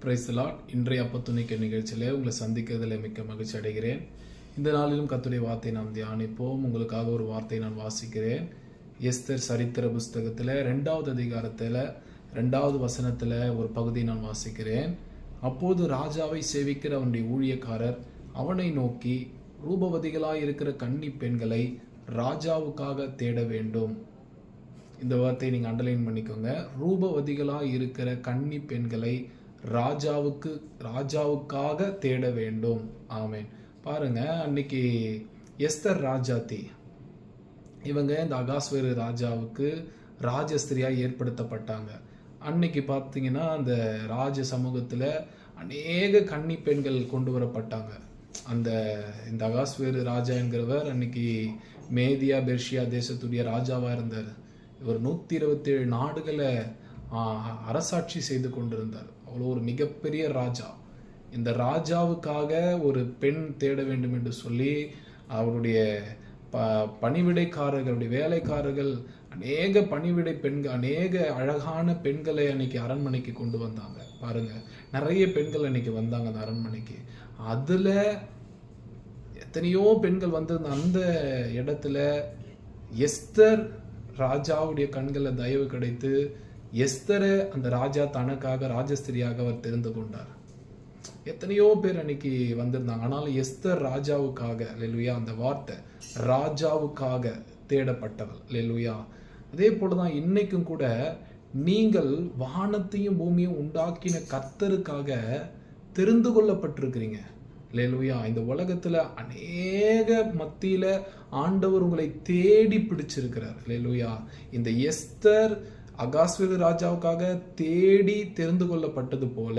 பிரைஸ்லாட் இன்றைய அப்பத்துணிக்க நிகழ்ச்சியிலே உங்களை சந்திக்கிறதில் மிக்க மகிழ்ச்சி அடைகிறேன். இந்த நாளிலும் கத்துடைய வார்த்தை நாம் தியானிப்போம். உங்களுக்காக ஒரு வார்த்தை நான் வாசிக்கிறேன். எஸ்தர் சரித்திர புஸ்தகத்தில் ரெண்டாவது அதிகாரத்தில் ரெண்டாவது வசனத்தில் ஒரு பகுதி நான் வாசிக்கிறேன். அப்போது ராஜாவை சேவிக்கிற அவனுடைய ஊழியக்காரர் அவனை நோக்கி ரூபவதிகளாய் இருக்கிற கன்னி பெண்களை ராஜாவுக்காக தேட வேண்டும். இந்த வார்த்தையை நீங்கள் அண்டர்லைன் பண்ணிக்கோங்க. ரூபவதிகளாக இருக்கிற கன்னி பெண்களை ராஜாவுக்கு ராஜாவுக்காக தேட வேண்டும். ஆமேன். பாருங்க அன்னைக்கு எஸ்தர் ராஜாத்தி. இவங்க இந்த அகாஸ்வேரு ராஜாவுக்கு ராஜஸ்திரியாக ஏற்படுத்தப்பட்டாங்க. அன்னைக்கு பார்த்தீங்கன்னா அந்த ராஜ சமூகத்தில் அநேக கன்னி பெண்கள் கொண்டு வரப்பட்டாங்க. அந்த இந்த அகாஸ்வேரு ராஜா என்கிறவர் அன்னைக்கு மேதியா பெர்ஷியா தேசத்துடைய ராஜாவாக இருந்தார். இவர் நூற்றி இருபத்தேழு நாடுகளை அரசாட்சி செய்து கொண்டிருந்தார். அவ்வளோ ஒரு மிகப்பெரிய ராஜா. இந்த ராஜாவுக்காக ஒரு பெண் தேட வேண்டும் என்று சொல்லி அவருடைய ப பணிவிடைக்காரர்களுடைய வேலைக்காரர்கள் அநேக பணிவிடை பெண்கள் அநேக அழகான பெண்களை அன்னைக்கு அரண்மனைக்கு கொண்டு வந்தாங்க. பாருங்க நிறைய பெண்கள் அன்னைக்கு வந்தாங்க அந்த அரண்மனைக்கு. அதில் எத்தனையோ பெண்கள் வந்திருந்த அந்த இடத்துல எஸ்தர் ராஜாவுடைய கண்களை தயவு கிடைத்து எஸ்தரை அந்த ராஜா தனக்காக ராஜஸ்திரியாக அவர் தெரிந்து கொண்டார். எத்தனையோ பேர் அன்னைக்கு வந்திருந்தாங்க. ஆனாலும் எஸ்தர் ராஜாவுக்காக லெலுயா அந்த வார்த்தை ராஜாவுக்காக தேடப்பட்டவள். லெலுயா அதே போலதான் இன்னைக்கும் கூட நீங்கள் வானத்தையும் பூமியும் உண்டாக்கின கர்த்தருக்காக தெரிந்து கொள்ளப்பட்டிருக்கிறீங்க. லேலுயா இந்த உலகத்துல அநேக மத்தியில ஆண்டவர் உங்களை தேடி பிடிச்சிருக்கிறார். லேலுயா இந்த எஸ்தர் அகாஸ்வேரு ராஜாவுக்காக தேடி தெரிந்து கொள்ளப்பட்டது போல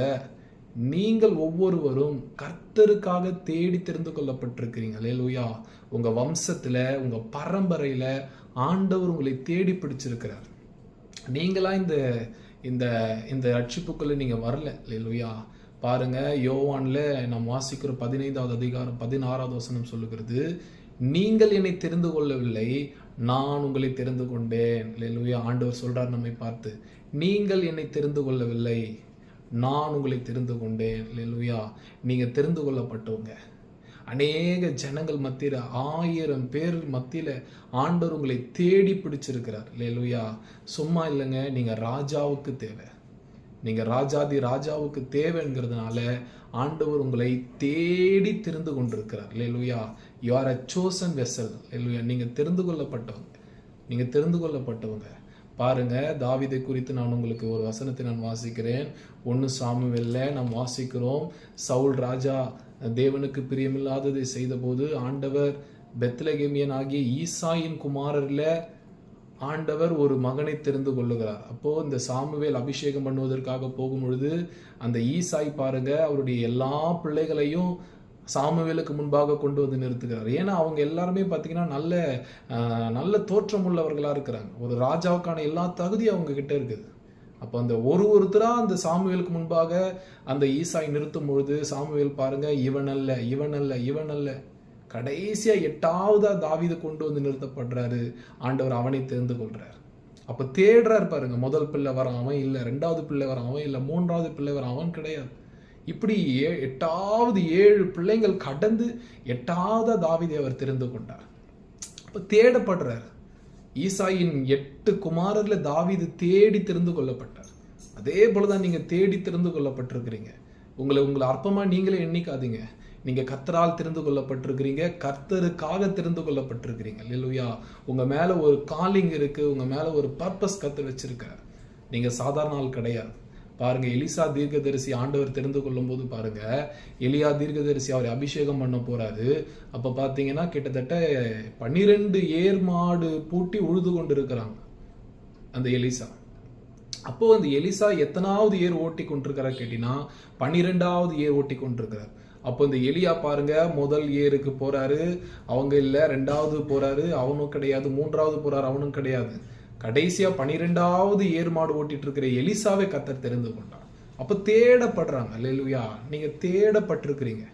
நீங்கள் ஒவ்வொருவரும் கர்த்தருக்காக தேடி தெரிந்து கொள்ளப்பட்டிருக்கிறீங்க. லேலுயா உங்க வம்சத்துல உங்க பரம்பரையில ஆண்டவர் உங்களை தேடி பிடிச்சிருக்கிறார். நீங்களா இந்த இந்த இந்த ரட்சிப்புக்குள்ள நீங்க வரல. லேலுயா பாருங்க யோவான்ல நாம் வாசிக்கிற பதினைந்தாவது அதிகாரம் பதினாறாவது வசனம் சொல்லுகிறது நீங்கள் என்னை தெரிந்து கொள்ளவில்லை நான் உங்களை தெரிந்து கொண்டேன். லேலுயா ஆண்டவர் சொல்றார் நம்மை பார்த்து நீங்கள் என்னை தெரிந்து கொள்ளவில்லை. நான் உங்களை தெரிந்து கொண்டேன். லேலுயா நீங்கள் தெரிந்து கொள்ளப்பட்டவங்க. அநேக ஜனங்கள் மத்தியில் ஆயிரம் பேர் மத்தியில் ஆண்டவர் உங்களை தேடி பிடிச்சிருக்கிறார். லேலுயா சும்மா இல்லைங்க நீங்கள் ராஜாவுக்கு தேவை. நீங்கள் ராஜாதி ராஜாவுக்கு தேவைங்கிறதுனால ஆண்டவர் உங்களை தேடி தெரிந்து கொண்டிருக்கிறார். Hallelujah you are a chosen vessel hallelujah நீங்கள் தெரிந்து கொள்ளப்பட்டவங்க. நீங்கள் தெரிந்து கொள்ளப்பட்டவங்க. பாருங்க தாவிதை குறித்து நான் உங்களுக்கு ஒரு வசனத்தை நான் வாசிக்கிறேன். ஒன்று சாமுவெல்ல நாம் வாசிக்கிறோம். சவுல் ராஜா தேவனுக்கு பிரியமில்லாததை செய்தபோது ஆண்டவர் பெத்லகேமியன் ஆகிய ஈசாயின் குமாரர்ல ஆண்டவர் ஒரு மகனை தெரிந்து கொள்ளுகிறார். அப்போ இந்த சாமுவேல் அபிஷேகம் பண்ணுவதற்காக போகும் பொழுது அந்த ஈசாய் பாருங்க அவருடைய எல்லா பிள்ளைகளையும் சாமுவேலுக்கு முன்பாக கொண்டு வந்து நிறுத்துகிறார். ஏன்னா அவங்க எல்லாருமே பார்த்தீங்கன்னா நல்ல நல்ல தோற்றம் உள்ளவர்களாக இருக்கிறாங்க. ஒரு ராஜாவுக்கான எல்லா தகுதியும் அவங்க கிட்ட இருக்குது. அப்போ அந்த ஒரு ஒருத்தராக அந்த சாமுவேலுக்கு முன்பாக அந்த ஈசாய் நிறுத்தும் பொழுது சாமுவேல் பாருங்க இவன் அல்ல இவன் அல்ல இவன் அல்ல கடைசியா எட்டாவதாக தாவீதை கொண்டு வந்து நிறுத்தப்படுறாரு. ஆண்டவர் அவனை தெரிந்து கொள்றார். அப்போ தேடுறார் பாருங்க முதல் பிள்ளை வர அவன் இல்லை ரெண்டாவது பிள்ளை வர அவன் இல்லை மூன்றாவது பிள்ளை வர அவன் கிடையாது. இப்படி ஏ- எட்டாவது ஏழு பிள்ளைங்கள் கடந்து எட்டாவது தாவிதை அவர் தெரிந்து கொண்டார். அப்போ தேடப்படுறார். ஈசாயின் எட்டு குமாரர்ல தாவிது தேடி தெரிந்து கொள்ளப்பட்டார். அதே போலதான் நீங்க தேடி தெரிந்து கொள்ளப்பட்டிருக்கிறீங்க. உங்களை உங்களை அற்பமா நீங்களே எண்ணிக்காதீங்க. நீங்க கர்த்தரால் தெரிந்து கொள்ளப்பட்டிருக்கிறீங்க கர்த்தருக்காக தெரிந்து கொள்ளப்பட்டிருக்கிறீங்க. இல்லையா உங்க மேல ஒரு காலிங் இருக்கு உங்க மேல ஒரு பர்பஸ் கர்த்தர் வச்சிருக்கார் நீங்க சாதாரண ஆள் கிடையாது. பாருங்க எலிசா தீர்க்கதரிசி ஆண்டவர் தெரிந்து கொள்ளும் போது பாருங்க எலியா தீர்க்கதரிசி அவரை அபிஷேகம் பண்ண போறாரு. அப்ப பாத்தீங்கன்னா கிட்டத்தட்ட பன்னிரெண்டு ஏர் மாடு பூட்டி உழுது கொண்டு இருக்கிறாங்க அந்த எலிசா. அப்போ அந்த எலிசா எத்தனாவது ஏர் ஓட்டி கொண்டிருக்கிறார் கேட்டினா பன்னிரெண்டாவது ஏர் ஓட்டி கொண்டிருக்கிறார் அப்போ இந்த எலியா பாருங்க முதல் ஏருக்கு போறாரு. அவங்க இல்லை ரெண்டாவது போறாரு. அவனும் கிடையாது. மூன்றாவது போறாரு அவனும் கிடையாது. கடைசியா பனிரெண்டாவது ஏர் மாடு ஓட்டிட்டு இருக்கிற எலிசாவே கத்தர் தெரிந்து கொண்டான் அப்போ தேடப்படுறாங்க. அல்லேலூயா. நீங்க தேடப்பட்டிருக்கிறீங்க.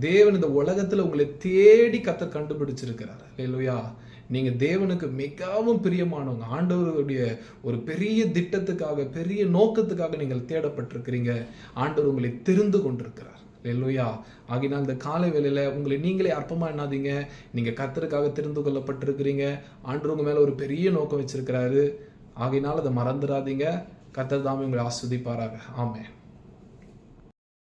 தேவன் இந்த உலகத்துல உங்களை தேடி கத்தர் கண்டுபிடிச்சிருக்கிறார். அல்லேலூயா. நீங்க தேவனுக்கு மிகவும் பிரியமானவங்க. ஆண்டவருடைய ஒரு பெரிய திட்டத்துக்காக பெரிய நோக்கத்துக்காக நீங்கள் தேடப்பட்டிருக்கிறீங்க. ஆண்டவர் உங்களை தெரிந்து கொண்டிருக்கிறார். இல்லையா ஆகினால் இந்த காலை வேலையில் உங்களை நீங்களே அற்பமாக என்னாதீங்க நீங்கள் கத்தருக்காக தெரிந்து கொள்ளப்பட்டிருக்கிறீங்க. ஆண்டவர் உங்கள் மேலே ஒரு பெரிய நோக்கம் வச்சிருக்கிறாரு. ஆகினால் அதை மறந்துடாதீங்க. கத்தர் தாமே உங்களை ஆஸ்வதிப்பாராக. ஆமே